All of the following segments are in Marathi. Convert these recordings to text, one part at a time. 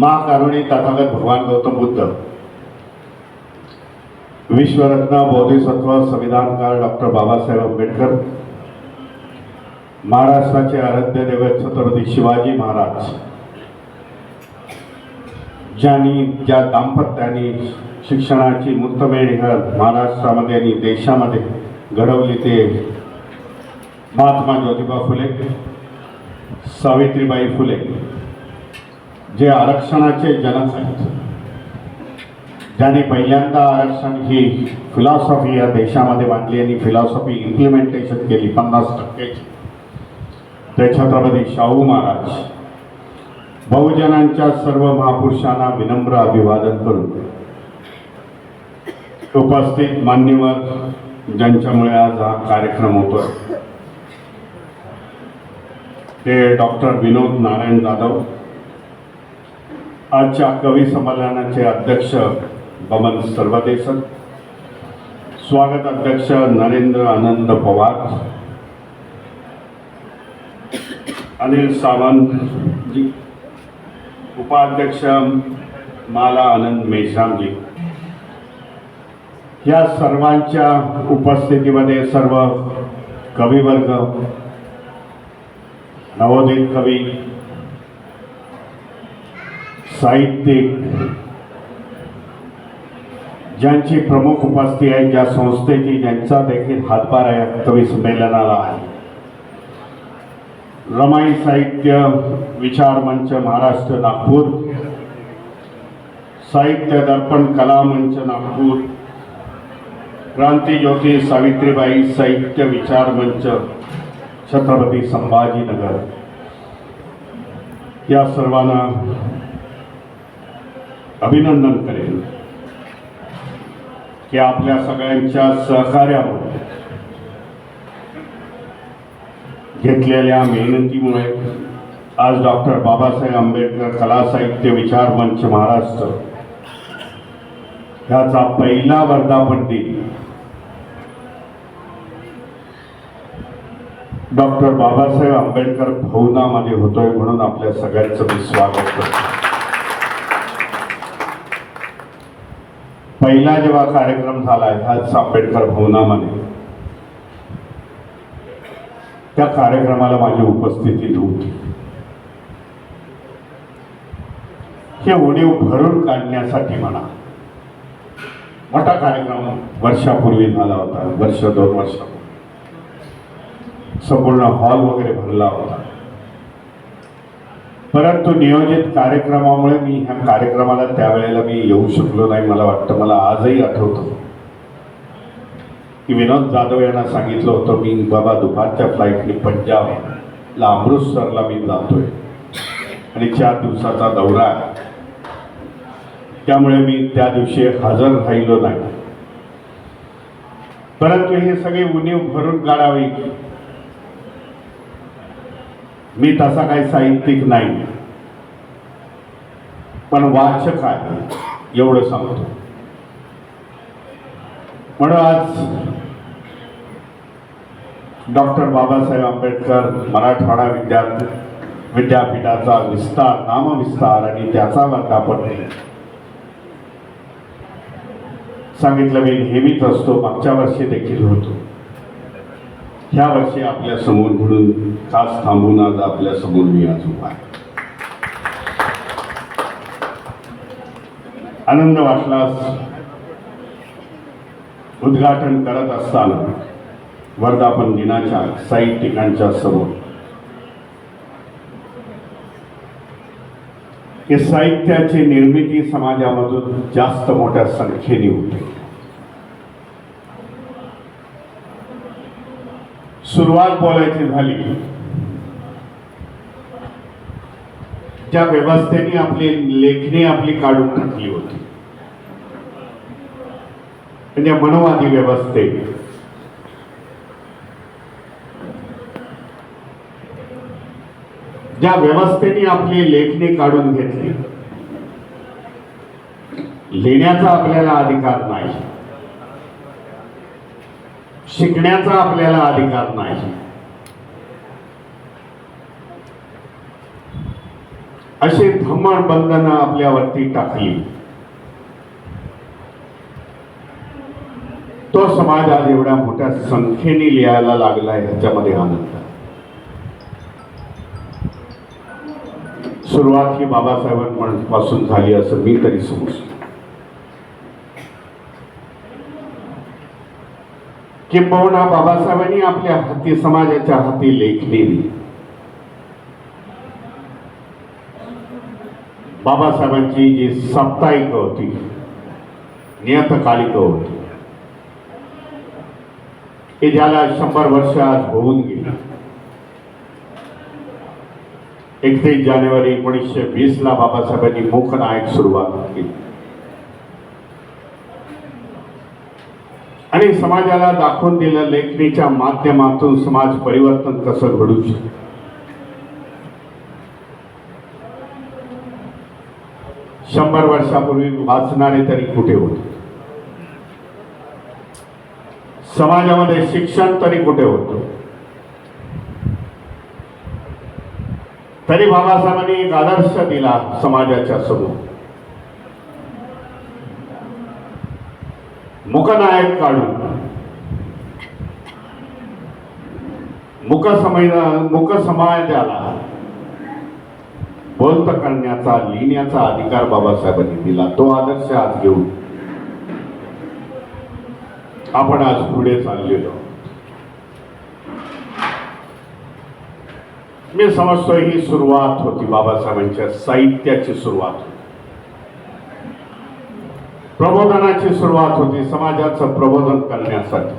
महाकारुणी तथागत भगवान गौतम बुद्ध विश्वरत्न बोधिसत्व संविधानकार डॉक्टर बाबासाहेब आंबेडकर महाराष्ट्राचे आराध्य दैवत छत्रपती शिवाजी महाराज ज्यांनी ज्या दाम्पत्याने शिक्षणाची मुक्तमेढ महाराष्ट्रामध्ये आणि देशामध्ये घडवली ते महात्मा ज्योतिबा फुले सावित्रीबाई फुले. जे आरक्षणाचे जनक आहेत ज्यांनी पहिल्यांदा आरक्षण ही फिलॉसॉफी या देशामध्ये मांडली आणि फिलॉसॉफी इम्प्लिमेंटेशन केली पन्नास टक्क्याची. ते छत्रपती शाहू महाराज बहुजनांच्या सर्व महापुरुषांना विनम्र अभिवादन करून उपस्थित मान्यवर ज्यांच्यामुळे आज हा कार्यक्रम होतो ते डॉक्टर विनोद नारायण जाधव आजच्या कवी संमेलनाचे अध्यक्ष बमन सर्वदेसन. स्वागत अध्यक्ष नरेंद्र आनंद पवार. अनिल सावंत जी उपाध्यक्ष माला आनंद मेश्रामजी या सर्वांच्या उपस्थितीमध्ये सर्व कविवर्ग नवोदित कवी साहित्यिक ज्यांची प्रमुख उपस्थिती आहे ज्या संस्थेची ज्यांचा देखील हातभार आहे कवी संमेलनाला आहे. रमाई साहित्य विचार मंच महाराष्ट्र नागपूर साहित्य दर्पण कला मंच नागपूर क्रांतीज्योती सावित्रीबाई साहित्य विचार मंच छत्रपती संभाजीनगर. या सर्वांना अभिनंदन करेन की आपल्या सगळ्यांच्या सहकार्यामुळे घेतलेल्या मेहनतीमुळे आज डॉक्टर बाबासाहेब आंबेडकर कला साहित्य विचार मंच महाराष्ट्र ह्याचा पहिला वर्धापन दिन डॉक्टर बाबासाहेब आंबेडकर भवनामध्ये होतोय म्हणून आपल्या सगळ्यांचं मी स्वागत करतो. पहिला जेव्हा कार्यक्रम झाला आज आंबेडकर भवनामध्ये. त्या कार्यक्रमाला माझी उपस्थिती नव्हती. हे उणीव भरून काढण्यासाठी म्हणा. मोठा कार्यक्रम वर्षापूर्वी झाला होता वर्ष दोन वर्षापूर्वी. संपूर्ण हॉल वगैरे भरला होता. परंतु नियोजित कार्यक्रमामुळे मी ह्या कार्यक्रमाला त्यावेळेला मी येऊ शकलो नाही मला वाटतं मला आजही आठवतं. की विनोद जाधव यांना सांगितलं होतं मी बाबा दुपारच्या फ्लाईटने पंजाबला अमृतसरला मी जातोय. आणि चार दिवसाचा दौरा आहे. त्यामुळे मी त्या दिवशी हजर राहिलो नाही. परंतु हे सगळे उणीव भरून काढावी. मी तसा काही साहित्यिक नाही. पण वाचक आहे एवढं सांगतो. म्हणून आज डॉक्टर बाबासाहेब आंबेडकर मराठवाडा विद्या विद्यापीठाचा विस्तार नामविस्तार आणि त्याचा वर्धापन सांगितलं मी नेहमीच असतो मागच्या वर्षी देखील होतो. ह्या वर्षी आपल्यासमोर घडून खास थांबून आज आपल्यासमोर मी आज उभा आहे. आनंद वाटलास? उद्घाटन करत असताना वर्धापन दिनाच्या साहित्यिकांच्या समोर. हे साहित्याची निर्मिती समाजामधून जास्त मोठ्या संख्येने होते. सुरुवात बोलायची झाली. ज्या व्यवस्थेने आपली लेखणी आपली काढून टाकली होती. म्हणजे मनोवादी व्यवस्थे ज्या व्यवस्थेने आपली लेखणी काढून घेतली लिहिण्याचा आपल्याला अधिकार नाही. शिकण्याचा आपल्याला अधिकार नाही. अशी धमण बंधनं आपल्यावरती टाकली. तो समाज आज एवढ्या मोठ्या संख्येने लिहायला लागलाय ह्याच्यामध्ये आनंद सुरुवात ही बाबासाहेबांपासून झाली असं मी तरी समजतो. किंबहुना बाबासाहेबांनी आपल्या हाती समाजाच्या हाती लेखलेली बाबासाहेबांची जी साप्ताहिक होती नियतकालिक होती की ज्याला शंभर वर्ष आज होऊन गेली. एकतीस जानेवारी एकोणीसशे वीस ला बाबासाहेबांनी मूकनायक सुरुवात केली. आणि समाजाला दाखवून दिलं लेखणीच्या माध्यमातून समाज परिवर्तन कसं घडू शकतं? शंभर वर्षापूर्वी वाचणारे तरी कुठे होते? समाजामध्ये शिक्षण तरी कुठे होतं? तरी बाबासाहेबांनी एक आदर्श दिला समाजाच्या समोर. मुकनायक काढून मुक समय मुख समाजाला बोलत करण्याचा लिहिण्याचा अधिकार बाबासाहेबांनी दिला. तो आदर्श आज घेऊन आपण आज पुढे चाललेलो मी समजतो ही सुरुवात होती बाबासाहेबांच्या साहित्याची सुरुवात होती. प्रबोधनाची सुरुवात होती समाजाचं प्रबोधन करण्यासाठी.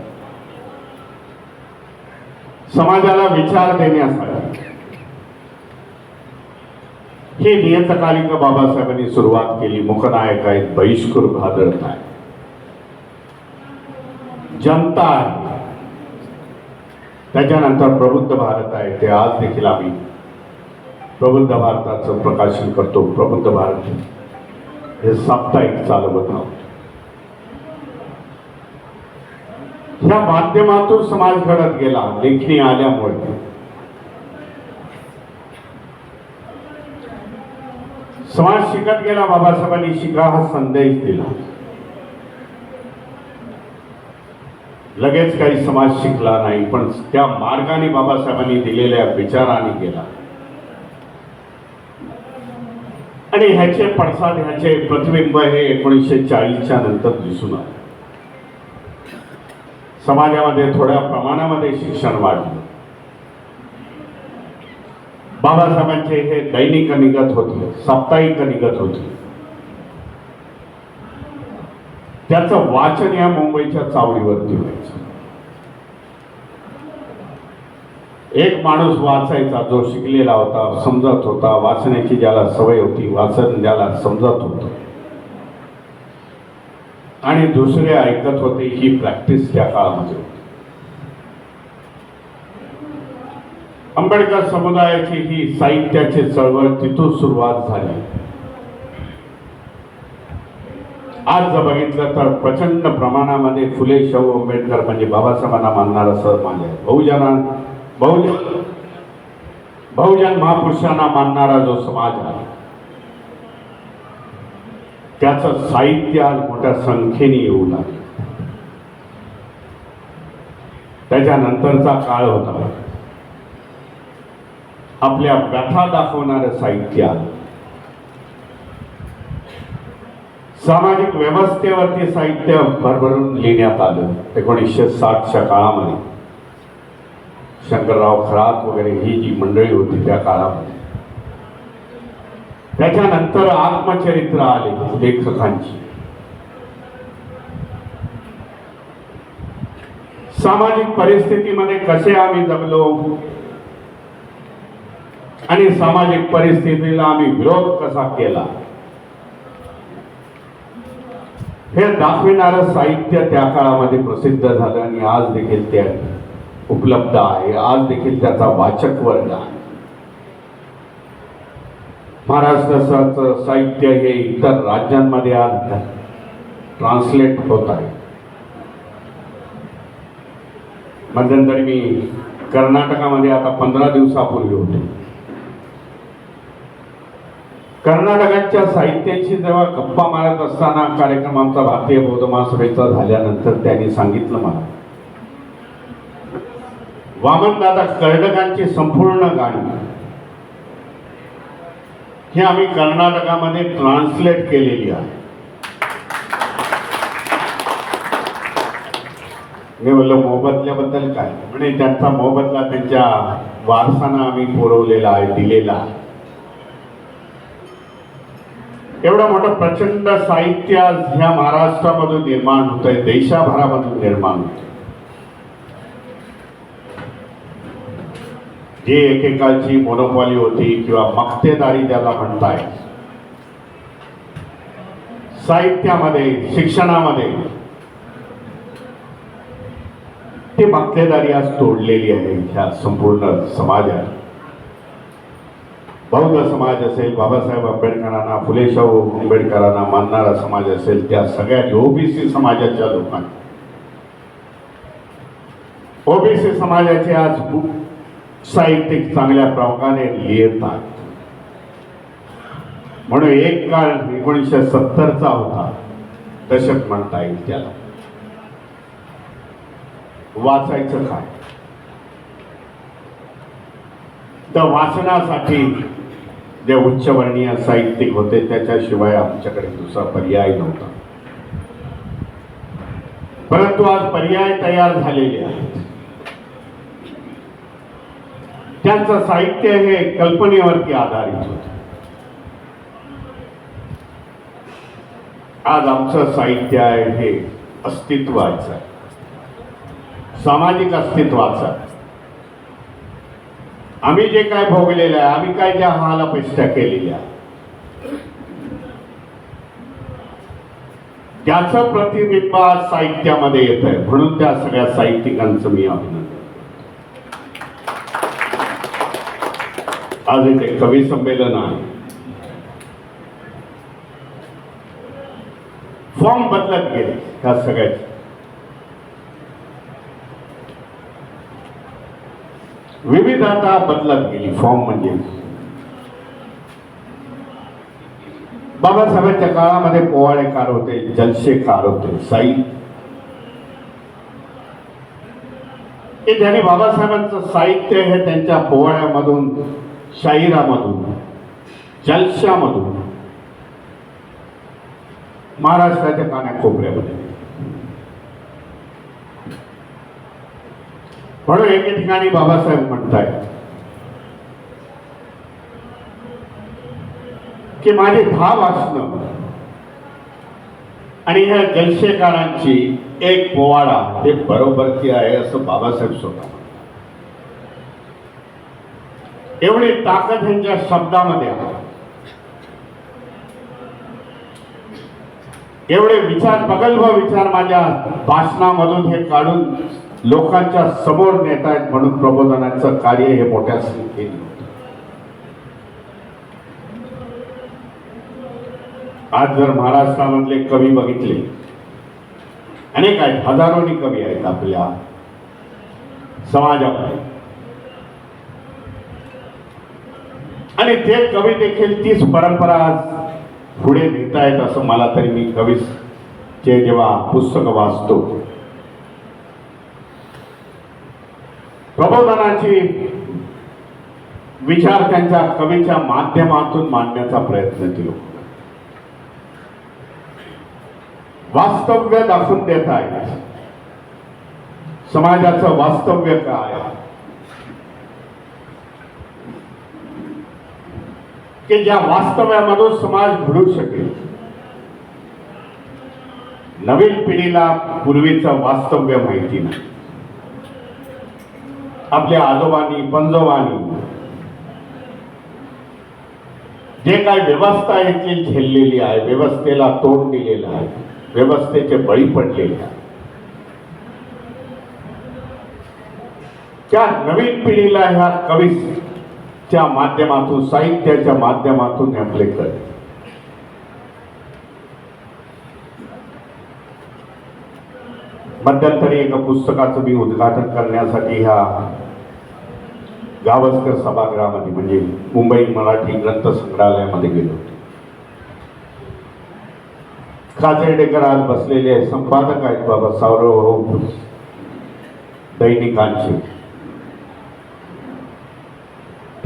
समाजाला विचार देण्यासाठी. हे नियतकालिक बाबासाहेबांनी सुरुवात केली. मुखनायक आहेत बहिष्कूर भादळत आहे जनता आहे. त्याच्यानंतर प्रबुद्ध भारत आहे. ते आज देखील आम्ही प्रबुद्ध भारताचं प्रकाशन करतो. प्रबुद्ध भारत. हे साप्ताहिक चालवत आहोत. ह्या माध्यमातून समाज घडत गेला लेखणी आल्यामुळे. समाज शिकत गेला बाबासाहेबांनी शिका हा संदेश दिला. लगेच काही समाज शिकला नाही पण त्या मार्गाने बाबासाहेबांनी दिलेल्या विचाराने गेला. आणि ह्याचे पडसाद ह्याचे प्रतिबिंब हे एकोणीसशे चाळीसच्या नंतर दिसून आले. समाजामध्ये थोड्या प्रमाणामध्ये शिक्षण वाढलं. बाबासाहेबांचे हे दैनिक निघत होते साप्ताहिक निघत होते. त्याचं वाचन या मुंबईच्या चावडीवरती व्हायचं. एक माणूस वाचायचा जो शिकलेला होता समजत होता वाचण्याची ज्याला सवय होती वाचन ज्याला समजत होतं. आणि दुसरे ऐकत होते ही प्रॅक्टिस त्या काळामध्ये होती. आंबेडकर समुदायाची ही साहित्याची चळवळ तिथून सुरुवात झाली. आज जर बघितलं तर प्रचंड प्रमाणामध्ये फुले शाहू आंबेडकर म्हणजे बाबासाहेबांना मानणारा समाज आहे बहुजना बहुजन बहुजन महापुरुषांना मानणारा जो समाज आहे त्याचं साहित्य आज मोठ्या संख्येने येऊ लागलं. त्याच्यानंतरचा काळ होता. आपल्या व्यथा दाखवणारं साहित्य सामाजिक व्यवस्थेवरती साहित्य भरभरून लिहिण्यात आलं एकोणीसशे साठच्या काळामध्ये. शंकरराव खरात वगैरे ही जी मंडळी होती त्या काळामध्ये त्याच्यानंतर आत्मचरित्र आले लेखकांची. सामाजिक परिस्थितीमध्ये कसे आम्ही जगलो? आणि सामाजिक परिस्थितीला आम्ही विरोध कसा केला? हे दाखविणारं साहित्य त्या काळामध्ये प्रसिद्ध झालं आणि आज देखील ते उपलब्ध आहे. आज देखील त्याचा वाचक वर्ग आहे. महाराष्ट्राचं साहित्य हे इतर राज्यांमध्ये आज ट्रान्सलेट होत आहे. मध्यंतरी मी कर्नाटकामध्ये आता पंधरा दिवसापूर्वी होतो. कर्नाटकाच्या साहित्याची जेव्हा गप्पा मारत असताना कार्यक्रम आमचा भारतीय बौद्ध महासभेचा झाल्यानंतर त्यांनी सांगितलं मला वामनदादा कर्डकांची संपूर्ण गाणी. ही आम्ही कर्नाटकामध्ये ट्रान्सलेट केलेली आहे. मी बोललो मोबदल्याबद्दल काय? म्हणजे त्यांचा मोबदला त्यांच्या वारसानं आम्ही पुरवलेला आहे दिलेला एवढं मोठं प्रचंड साहित्य आज ह्या महाराष्ट्रामधून निर्माण होत आहे देशाभरामधून निर्माण होत जी एकेकाळची मोनोपॉली होती किंवा मक्तेदारी ज्याला म्हणताय. साहित्यामध्ये शिक्षणामध्ये ती मक्तेदारी आज तोडलेली आहे ह्या संपूर्ण समाजात. बौद्ध समाज असेल बाबासाहेब आंबेडकरांना फुलेशाहू आंबेडकरांना मानणारा समाज असेल त्या सगळ्या ओबीसी समाजाच्या लोकांना. ओबीसी समाजाचे आज साहित्यिक चांगल्या प्रकारे लिहितात. म्हणून एक काळ एकोणीसशे सत्तरचा होता. दशक म्हणता येईल त्याला. वाचायचं काय? तर वाचनासाठी जे उच्चवर्णीय साहित्यिक होते त्याच्याशिवाय आमच्याकडे दुसरा पर्याय नव्हता. परंतु आज पर्याय तयार झालेले आहेत. त्यांचं साहित्य हे कल्पनेवरती आधारित होत. आज आमचं साहित्य आहे हे अस्तित्वाचं सामाजिक अस्तित्वाचं आम्ही जे काय भोगलेलं आहे आम्ही काय ज्या हालापेष्टा केलेल्या त्याचं प्रतिबिंब आज साहित्यामध्ये येत आहे म्हणून त्या सगळ्या साहित्यिकांचं मी अभिनंदन आज इथे कवी संमेलन आहे. फॉर्म बदलत गेले त्या सगळ्याचे. विविधता बदलत गेली फॉर्म म्हणजे. बाबासाहेबांच्या काळामध्ये पोवाडेकार होते जलसेकार होते साई. की त्यांनी बाबासाहेबांचं साहित्य हे त्यांच्या पोवाड्यामधून शाहिरामधून जलशामधून महाराष्ट्राच्या कानाकोपऱ्यामध्ये म्हणून एके ठिकाणी बाबासाहेब म्हणतायत की माझे भाव असणं आणि ह्या जलशेकारांची एक पोवाडा हे बरोबरची आहे असं बाबासाहेब स्वतः म्हणतात. एवढी ताकद ह्यांच्या शब्दामध्ये आहे. एवढे विचार प्रगल्भ विचार माझ्या भाषणामधून हे काढून लोकांच्या समोर नेत आहेत म्हणून प्रबोधनाचं कार्य हे मोठ्या संख्येने आज जर महाराष्ट्रामधले कवी बघितले अनेक आहेत हजारोनी कवी आहेत आपल्या समाजामध्ये. आणि ते कवी देखील तीच परंपरा आज पुढे नेत येत असं मला तरी मी कवीचे जेव्हा पुस्तक वाचतो. प्रबोधनाची विचार त्यांच्या कवीच्या माध्यमातून मांडण्याचा प्रयत्न केलो. वास्तव्य दाखवून देत आहे समाजाचं वास्तव्य काय की ज्या वास्तव्यामधून समाज घडू शकेल नवीन पिढीला पूर्वीचं वास्तव्य माहिती नाही आपल्या आजोबांनी पंजोबानी जे काय व्यवस्था इथली झेललेली आहे व्यवस्थेला तोंड दिलेलं आहे व्यवस्थेचे बळी पडलेले आहे त्या नवीन पिढीला ह्या कवी च्या माध्यमातून साहित्याच्या माध्यमातून आपले कळ मध्यंतरी एका पुस्तकाचं मी उद्घाटन करण्यासाठी ह्या गावस्कर सभागृहामध्ये म्हणजे मुंबई मराठी ग्रंथ संग्रहालयामध्ये गेलो होतो. आज बसलेले संपादक आहेत बाबा सावरव दैनिकांचे.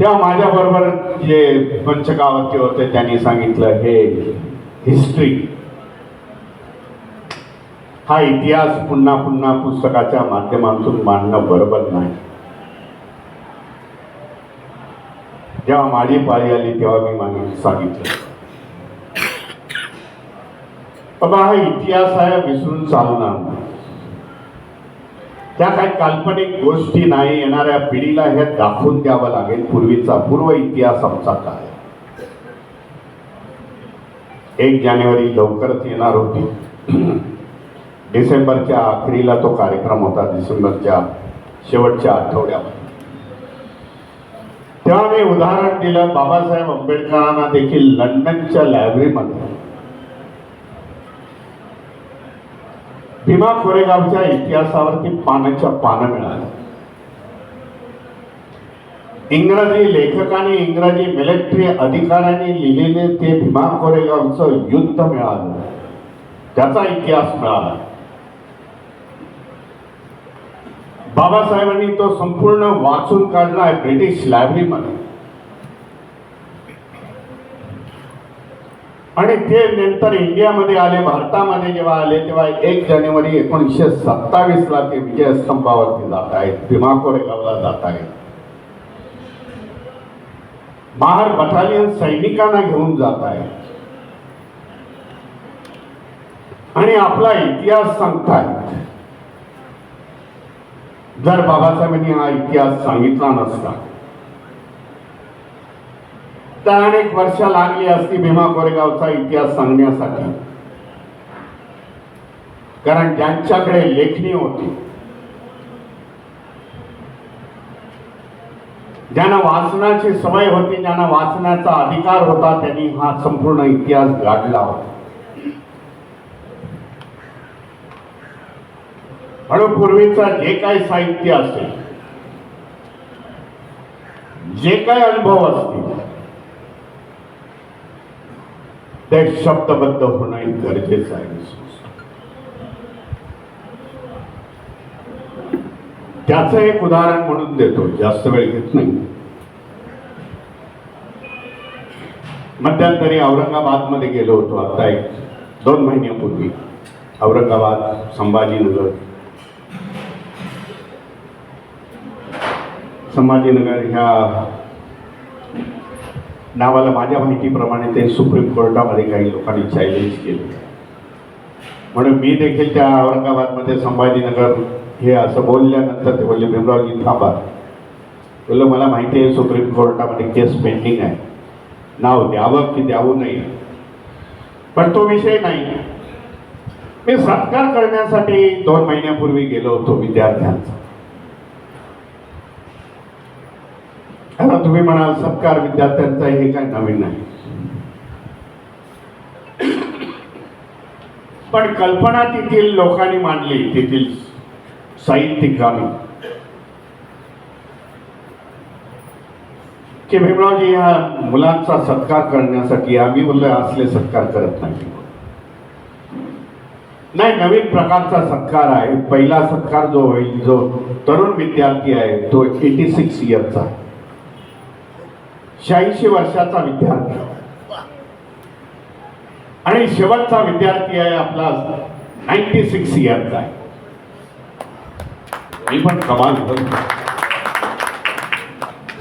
तेव्हा माझ्याबरोबर जे पंचगावाचे होते त्यांनी सांगितलं हे हिस्ट्री हा इतिहास पुन्हा पुन्हा पुस्तकाच्या माध्यमातून मांडणं बरोबर नाही. जेव्हा माझी पाळी आली तेव्हा मी मागे सांगितलं. बाबा हा इतिहास आहे विसरून चालणार नाही. त्या काही काल्पनिक गोष्टी नाही येणाऱ्या पिढीला हे दाखवून द्यावं लागेल. पूर्वीचा पूर्व इतिहास आमचा काय? एक जानेवारी लवकरच येणार होती. डिसेंबरच्या अखेरीला तो कार्यक्रम होता डिसेंबरच्या शेवटच्या आठवड्यामध्ये तेव्हा मी उदाहरण दिलं बाबासाहेब आंबेडकरांना देखील लंडनच्या लायब्ररीमध्ये भीमा कोरेगावच्या इतिहासावरती पानाच्या पानं मिळाली. इंग्रजी लेखकाने इंग्रजी मिलिटरी अधिकाऱ्यांनी लिहिलेले ते भीमा कोरेगावचं युद्ध मिळालं. त्याचा इतिहास मिळाला. बाबासाहेबांनी तो संपूर्ण वाचून काढला आहे ब्रिटिश लायब्ररीमध्ये आणि ते नंतर इंडियामध्ये आले भारतामध्ये जेव्हा आले तेव्हा एक जानेवारी एकोणीसशे सत्तावीस ला ते विजयस्तंभावरती जात आहेत भीमा कोरेगावला जात आहेत. बाहेर बटालियन सैनिकांना घेऊन जात आहे आणि आपला इतिहास सांगतायत. जर बाबासाहेबांनी हा इतिहास सांगितला नसता अनेक वर्ष लागली असती भीमा कोरेगावचा इतिहास सांगण्यासाठी. कारण ज्यांच्याकडे लेखणी होती ज्यांना वाचनाची सवय होती ज्यांना वाचण्याचा अधिकार होता त्यांनी हा संपूर्ण इतिहास गाडला होता. म्हणून पूर्वीचा जे काही साहित्य असेल जे काही अनुभव असतील ते शब्दबद्ध होणं गरजेचं आहे. त्याचं एक उदाहरण म्हणून देतो जास्त वेळ घेत नाही. मध्यंतरी औरंगाबादमध्ये गेलो होतो आता एक दोन महिन्यापूर्वी. औरंगाबाद संभाजीनगर. संभाजीनगर ह्या नावाला माझ्या माहितीप्रमाणे ते सुप्रीम कोर्टामध्ये काही लोकांनी चॅलेंज केले. म्हणून मी देखील त्या औरंगाबादमध्ये संभाजीनगर हे असं बोलल्यानंतर ते बोलले भीमरावजी थांबा. बोललं मला माहिती आहे सुप्रीम कोर्टामध्ये केस पेंडिंग आहे. नाव द्यावं की द्यावू नाही पण तो विषय नाही. मी सत्कार करण्यासाठी दोन महिन्यापूर्वी गेलो होतो विद्यार्थ्यांचा. आता तुम्ही म्हणाल सत्कार विद्यार्थ्यांचा हे काय नवीन नाही. पण कल्पना तेथील लोकांनी मांडली तेथील साहित्यिकांनी की भीमरावजी या मुलांचा सत्कार करण्यासाठी आम्ही बोललो असले सत्कार करत नाही. नाही नवीन प्रकारचा सत्कार आहे. पहिला सत्कार जो होईल जो तरुण विद्यार्थी आहे तो एटी सिक्स इयरचा आहे शहाऐंशी वर्षाचा विद्यार्थी. आणि शेवटचा विद्यार्थी आहे आपला नाईन्टी सिक्स इयरचा आहे. मी पण कमाल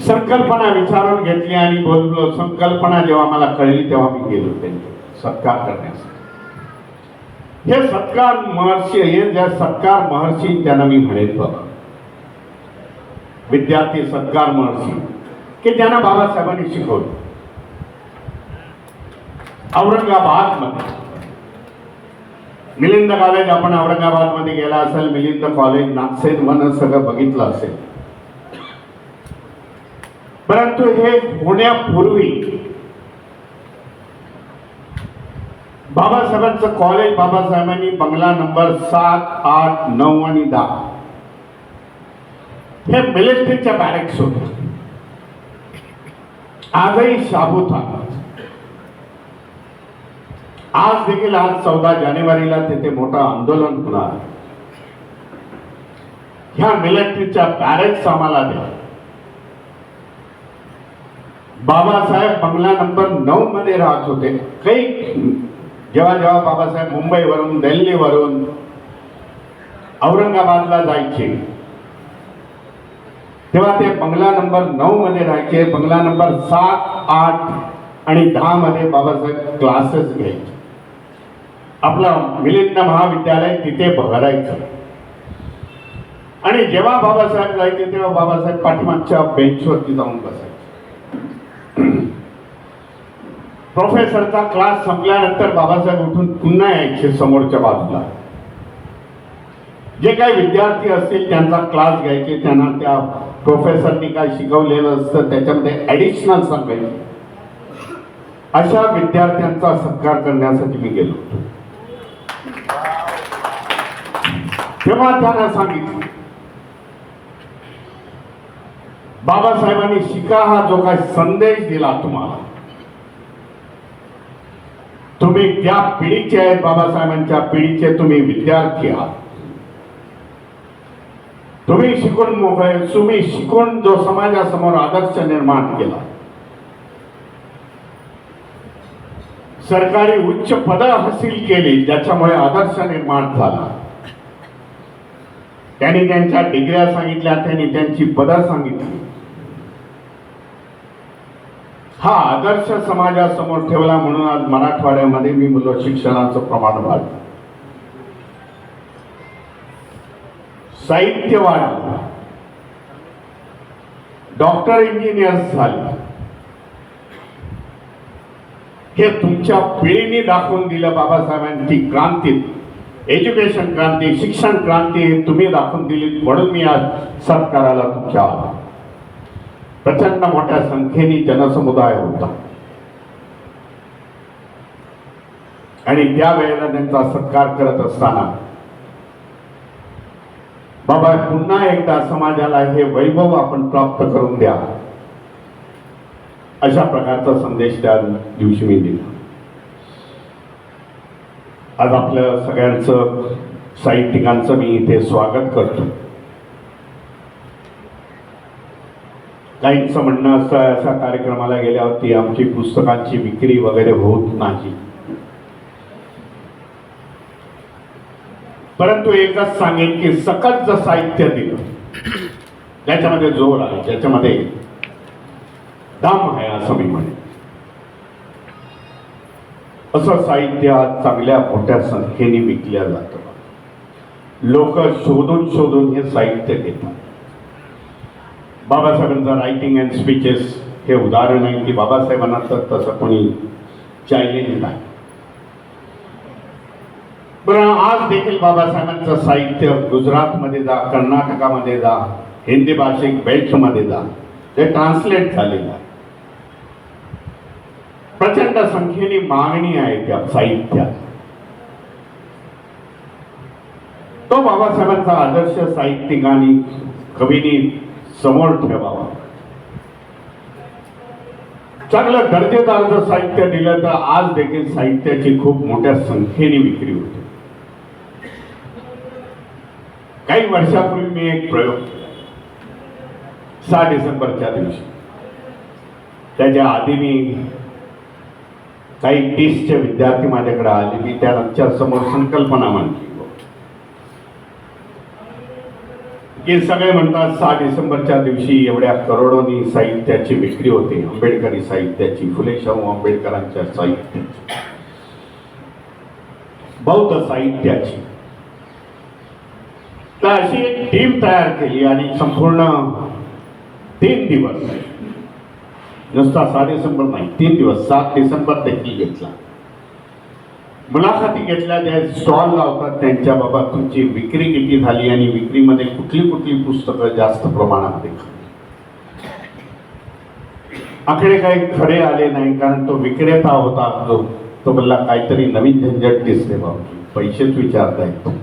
संकल्पना विचारून घेतली आणि बोललो संकल्पना जेव्हा मला कळली तेव्हा मी गेलो त्यांचे. सत्कार करण्यासाठी. हे सत्कार महर्षी हे ज्या सत्कार महर्षी त्यांना मी म्हणेल बघा विद्यार्थी सत्कार महर्षी. की ज्यांना बाबासाहेबांनी शिकवलं औरंगाबादमध्ये। मिलिंद कॉलेज आपण औरंगाबादमध्ये गेला असेल मिलिंद कॉलेज नागसेन वन सगळं बघितलं असेल. परंतु हे होण्यापूर्वी बाबासाहेबांचं कॉलेज बाबासाहेबांनी बंगला नंबर सात आठ नऊ आणि दहा. हे मिलिटरीच्या बॅरेक्स होते. आजही शाबूत आज देखील आज चौदा जानेवारीला तिथे मोठं आंदोलन होणार ह्या मिलिटरीच्या बॅरेक्स आम्हाला द्या. बाबासाहेब बंगला नंबर नऊ मध्ये राहत होते. काही जेव्हा जेव्हा बाबासाहेब मुंबईवरून दिल्लीवरून औरंगाबादला जायचे. तेव्हा ते बंगला नंबर नऊ मध्ये राहायचे. बंगला नंबर सात आठ आणि दहा मध्ये बाबासाहेब क्लासेस घ्यायचे. आपलं मिलिंद महाविद्यालय तिथे भरायचं. आणि जेव्हा बाबासाहेब जायचे तेव्हा बाबासाहेब पाठीमागच्या बेंचवरती जाऊन बसायचे. प्रोफेसरचा क्लास संपल्यानंतर बाबासाहेब उठून पुन्हा यायचे समोरच्या बाजूला. जे काही विद्यार्थी असतील त्यांचा क्लास घ्यायचे त्यांना त्या प्रोफेसरनी काय शिकवलेलं असतं त्याच्यामध्ये ऍडिशनल सांगायचं. अशा विद्यार्थ्यांचा सत्कार करण्यासाठी मी गेलो होतो. तेव्हा त्यांना सांगितलं बाबासाहेबांनी शिका हा जो काही संदेश दिला तुम्हाला. तुम्ही त्या पिढीचे आहेत बाबासाहेबांच्या पिढीचे तुम्ही विद्यार्थी आहात. तुम्ही शिकून मोकळे तुम्ही शिकून जो समाजासमोर आदर्श निर्माण केला सरकारी उच्च पद हासिल केली ज्याच्यामुळे आदर्श निर्माण झाला. त्यांनी त्यांच्या डिग्र्या सांगितल्या त्यांनी त्यांची पदं सांगितली. हा आदर्श समाजासमोर ठेवला म्हणून आज मराठवाड्यामध्ये मी मुलं शिक्षणाचं प्रमाण वाढलं साहित्य वाढलं डॉक्टर इंजिनियर्स झाले. हे तुमच्या पिढीने दाखवून दिलं बाबासाहेबांची क्रांती. एज्युकेशन क्रांती शिक्षण क्रांती हे तुम्ही दाखवून दिली. म्हणून मी आज सत्काराला तुमच्या प्रचंड मोठ्या संख्येने जनसमुदाय होता. आणि त्यावेळेला त्यांचा सत्कार करत असताना बाबा पुन्हा एकदा समाजाला हे वैभव आपण प्राप्त करून द्या. अशा प्रकारचा संदेश त्या दिवशी मी दिला. आज आपल्या सगळ्यांचं साहित्यिकांचं मी इथे स्वागत करतो. काहींचं म्हणणं असं अशा कार्यक्रमाला गेल्यावरती आमची पुस्तकांची विक्री वगैरे होत नाही. परंतु एकच सांगेन की सकत जर साहित्य दिलं. ज्याच्यामध्ये जोर आहे ज्याच्यामध्ये दाम आहे असं मी म्हणेन. असं साहित्य आज चांगल्या मोठ्या संख्येने विकल्या जातं. लोक शोधून शोधून हे साहित्य घेतात. बाबासाहेबांचं रायटिंग अँड स्पीचेस हे उदाहरण आहे की बाबासाहेबांना तर तसं कोणी चॅलेंज नाही. पण आज देखील बाबासाहेबांचं साहित्य गुजरातमध्ये जा कर्नाटकामध्ये जा हिंदी भाषिक बेल्टमध्ये जा ते ट्रान्सलेट झालेलं आहे. प्रचंड संख्येने मागणी आहे त्या साहित्यात. तो बाबासाहेबांचा आदर्श साहित्यिकांनी कवीनी समोर ठेवावा. चांगलं दर्जेदार जर साहित्य दिलं तर आज देखील साहित्याची खूप मोठ्या संख्येने विक्री होते. काही वर्षापूर्वी मी एक प्रयोग केला सहा डिसेंबरच्या दिवशी. त्याच्या आधी मी काही टीसचे विद्यार्थी माझ्याकडे आले. मी त्यांच्यासमोर संकल्पना मांडली. की सगळे म्हणतात सहा डिसेंबरच्या दिवशी एवढ्या करोडोनी साहित्याची विक्री होते. आंबेडकरी साहित्याची फुले शाहू आंबेडकरांच्या साहित्याची बौद्ध साहित्याची. तर अशी एक टीम तयार केली आणि संपूर्ण तीन दिवस नुसता सहा डिसेंबर नाही तीन दिवस सात डिसेंबर देखील घेतला. मुलाखती घेतल्या ज्या स्टॉल लावतात त्यांच्या बाबा तुमची विक्री किती झाली आणि विक्रीमध्ये कुठली कुठली पुस्तकं जास्त प्रमाणात देखील आकडे काही खरे आले नाही कारण तो विक्रेता होता जो तो बोलला काहीतरी नवीन झंझट दिसते बाबा पैसेच विचारता येतो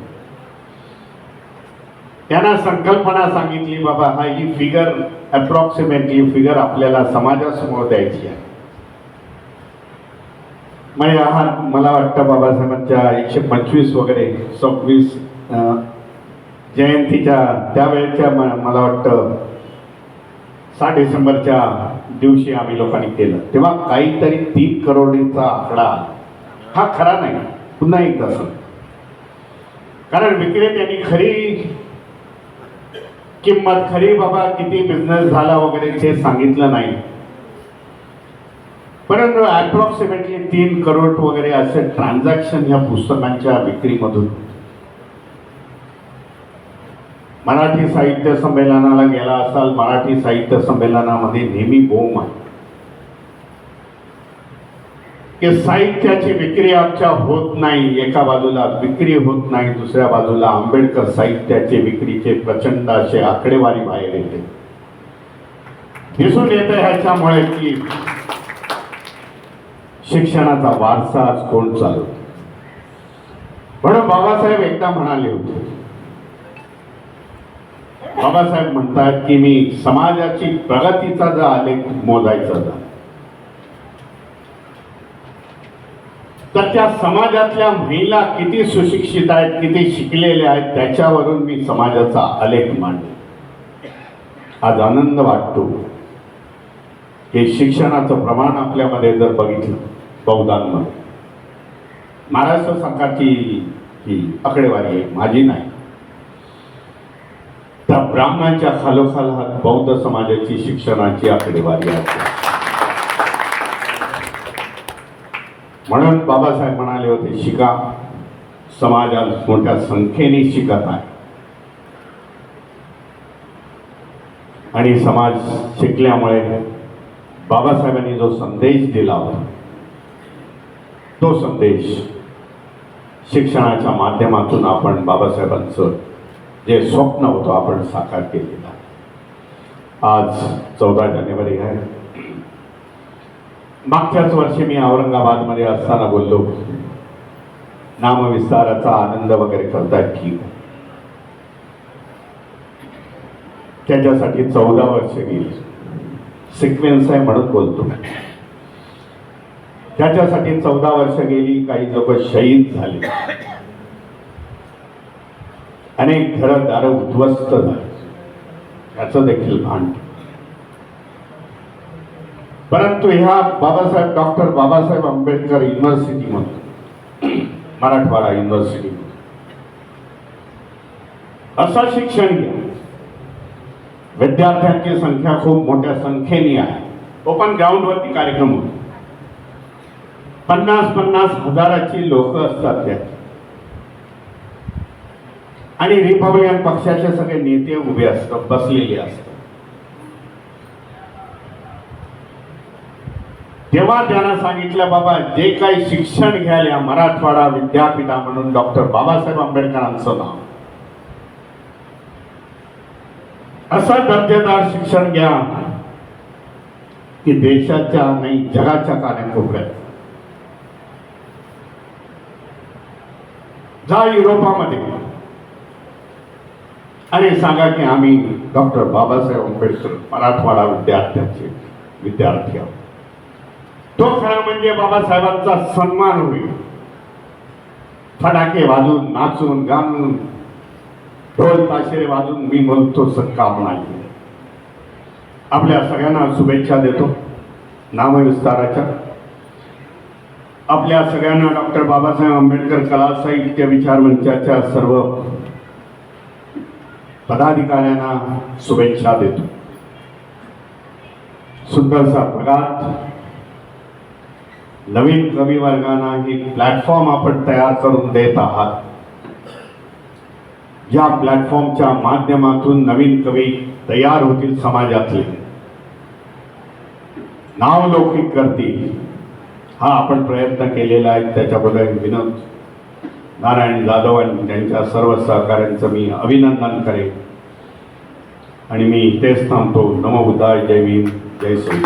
त्यांना संकल्पना सांगितली बाबा हा ही फिगर अप्रॉक्सिमेटली फिगर आपल्याला समाजासमोर द्यायची आहे. म्हणजे हा मला वाटतं बाबासाहेबांच्या एकशे पंचवीस वगैरे सव्वीस अं, जयंतीच्या त्यावेळेच्या मला वाटतं सहा डिसेंबरच्या दिवशी आम्ही लोकांनी केलं. तेव्हा काहीतरी तीन करोडीचा आकडा. हा खरा नाही पुन्हा एकदा सांग कारण विक्रेत्यांनी खरी किंमत खरी बाबा किती बिझनेस झाला वगैरे ते सांगितलं नाही. परंतु अप्रॉक्सिमेटली तीन करोड वगैरे असे ट्रान्झॅक्शन ह्या पुस्तकांच्या विक्रीमधून. मराठी साहित्य संमेलनाला गेला असाल मराठी साहित्य संमेलनामध्ये नेहमी बोम आहे. की साहित्याची विक्री आमच्या होत नाही. एका बाजूला विक्री होत नाही दुसऱ्या बाजूला आंबेडकर साहित्याचे विक्रीचे प्रचंड असे आकडेवारी बाहेर येते. दिसून येते ह्याच्यामुळे की शिक्षणाचा वारसा आज कोण चालवतो म्हणून बाबासाहेब एकदा म्हणाले होते. बाबासाहेब म्हणतात की मी समाजाची प्रगतीचा जर आलेख मोजायचा झाला तर त्या समाजातल्या महिला किती सुशिक्षित आहेत किती शिकलेल्या आहेत त्याच्यावरून मी समाजाचा आलेख मांडले आज आनंद वाटतो. हे शिक्षणाचं प्रमाण आपल्यामध्ये जर बघितलं बौद्धांमध्ये. महाराष्ट्र सरकारची ही आकडेवारी आहे माझी नाही. त्या ब्राह्मणांच्या खालोखाल हात बौद्ध समाजाची शिक्षणाची आकडेवारी आहे. म्हणून बाबासाहेब म्हणाले होते शिका. समाजात मोठ्या संख्येने शिकत आहे. आणि समाज शिकल्यामुळे बाबासाहेबांनी जो संदेश दिला होता तो संदेश शिक्षणाच्या माध्यमातून आपण बाबासाहेबांचं जे स्वप्न होतं आपण साकार केलेलं आज चौदा जानेवारी आहे. मागच्याच वर्षी मी औरंगाबादमध्ये असताना बोललो नामविस्ताराचा आनंद वगैरे करतात की? त्याच्यासाठी चौदा वर्ष गेली. सिक्वेन्स आहे म्हणून बोलतो. त्याच्यासाठी चौदा वर्ष गेली काही लोक शहीद झाले. अनेक घरं दारं उद्ध्वस्त झाले. याचं देखील भान परंतु ह्या बाबासाहेब डॉक्टर बाबासाहेब आंबेडकर युनिव्हर्सिटीमधून मराठवाडा युनिव्हर्सिटी असं शिक्षण घ्या. विद्यार्थ्यांची संख्या खूप मोठ्या संख्येने आहे. ओपन ग्राउंडवरती कार्यक्रम होतो. पन्नास पन्नास हजाराची लोक असतात त्यात. आणि रिपब्लिकन पक्षाचे सगळे नेते उभे असतात बसलेले असतात. तेव्हा त्यांना सांगितलं बाबा जे काही शिक्षण घ्यायला या मराठवाडा विद्यापीठा म्हणून डॉक्टर बाबासाहेब आंबेडकरांचं नाव. असं दर्जेदार शिक्षण घ्या की देशाच्या नाही जगाच्या कानाकोपऱ्यात. जा युरोपामध्ये. आणि सांगा की आम्ही डॉक्टर बाबासाहेब आंबेडकर मराठवाडा विद्यार्थ्यांचे विद्यार्थी आहोत. तो खरा म्हणजे बाबासाहेबांचा सन्मान होईल. फटाके वाजून नाचून गाणून ढोल ताशेरे वाजून मी म्हणतो काम नाही आपल्या सगळ्यांना शुभेच्छा देतो नामविस्ताराच्या. आपल्या सगळ्यांना डॉक्टर बाबासाहेब आंबेडकर कला साहित्य विचार मंचाच्या सर्व पदाधिकाऱ्यांना शुभेच्छा देतो. सुंदरसा प्रगात. नवीन कवी वर्गांना हे प्लॅटफॉर्म आपण तयार करून देत आहात. ज्या प्लॅटफॉर्मच्या माध्यमातून नवीन कवी तयार होतील समाजातले. नावलौकिक करतील हा आपण प्रयत्न केलेला आहे. त्याच्याबद्दल विनोद नारायण जाधव आणि त्यांच्या सर्व सहकाऱ्यांचं मी अभिनंदन करेन. आणि मी इथेच थांबतो. नमो बुद्धाय जय भीम जय श्री